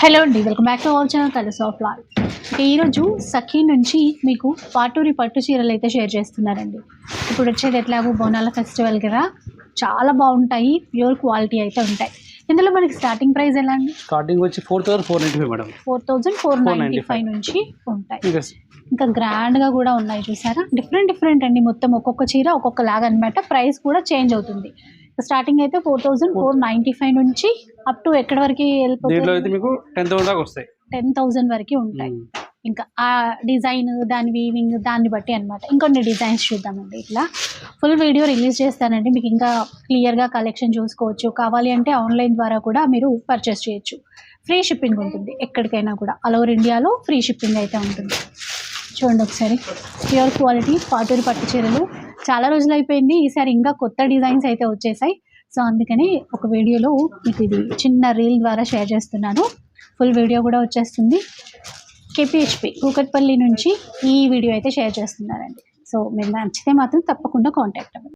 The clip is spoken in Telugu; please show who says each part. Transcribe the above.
Speaker 1: హలో అండి welcome back to our channel colours of life ఈరోజు సఖీ నుంచి మీకు పాటూరి పట్టు చీరలు అయితే షేర్ చేస్తున్నారండి. ఇప్పుడు వచ్చేది ఎట్లాగో బోనాల ఫెస్టివల్ కదా చాలా బాగుంటాయి ప్యూర్ క్వాలిటీ అయితే ఉంటాయి. ఇందులో మనకి స్టార్టింగ్ ప్రైస్ ఎలా అండి?
Speaker 2: స్టార్టింగ్ వచ్చి four thousand four ninety five madam
Speaker 1: four thousand four ninety five
Speaker 2: 495
Speaker 1: నుంచి ఉంటాయి.
Speaker 2: ఇంకా
Speaker 1: ఇంకా గ్రాండ్గా కూడా ఉన్నాయి చూసారా? డిఫరెంట్ డిఫరెంట్ అండి మొత్తం ఒక్కొక్క చీర ఒక్కొక్క లాగా అనమాట ప్రైస్ కూడా చేంజ్ అవుతుంది. స్టార్టింగ్ అయితే four thousand four ninety five నుంచి అప్ టు ఎక్కడి వరకు
Speaker 2: దీంట్లో అయితే
Speaker 1: వెళ్ళిపోతుంది
Speaker 2: మీకు టెన్ థౌసండ్ దాకా వస్తాయి.
Speaker 1: టెన్ థౌజండ్ వరకు ఉంటాయి.
Speaker 2: మ్మ్.
Speaker 1: ఇంకా ఆ డిజైన్ దాని వీవింగ్ దాన్ని బట్టి అనమాట ఇంకొన్ని డిజైన్స్ చూద్దామండి ఇట్లా. ఫుల్ వీడియో రిలీజ్ చేస్తానండి. మీకు ఇంకా క్లియర్గా కలెక్షన్ చూసుకోవచ్చు. కావాలి అంటే ఆన్లైన్ ద్వారా కూడా మీరు పర్చేస్ చేయొచ్చు. ఫ్రీ షిప్పింగ్ ఉంటుంది. ఎక్కడికైనా కూడా. ఆల్ ఓవర్ ఇండియాలో ఫ్రీ షిప్పింగ్ అయితే ఉంటుంది. చూడండి ఒకసారి. ప్యూర్ క్వాలిటీ పాటూరు పట్టు చీరలు. చాలా రోజులు అయిపోయింది ఈసారి ఇంకా కొత్త డిజైన్స్ అయితే వచ్చేసాయి. సో అందుకని ఒక వీడియోలో మీకు ఇది చిన్న రీల్ ద్వారా షేర్ చేస్తున్నాను. ఫుల్ వీడియో కూడా వచ్చేస్తుంది. కేపీహెచ్పి కూకట్పల్లి నుంచి ఈ వీడియో అయితే షేర్ చేస్తున్నారండి సో మీరు నచ్చితే మాత్రం తప్పకుండా కాంటాక్ట్ అవ్వండి.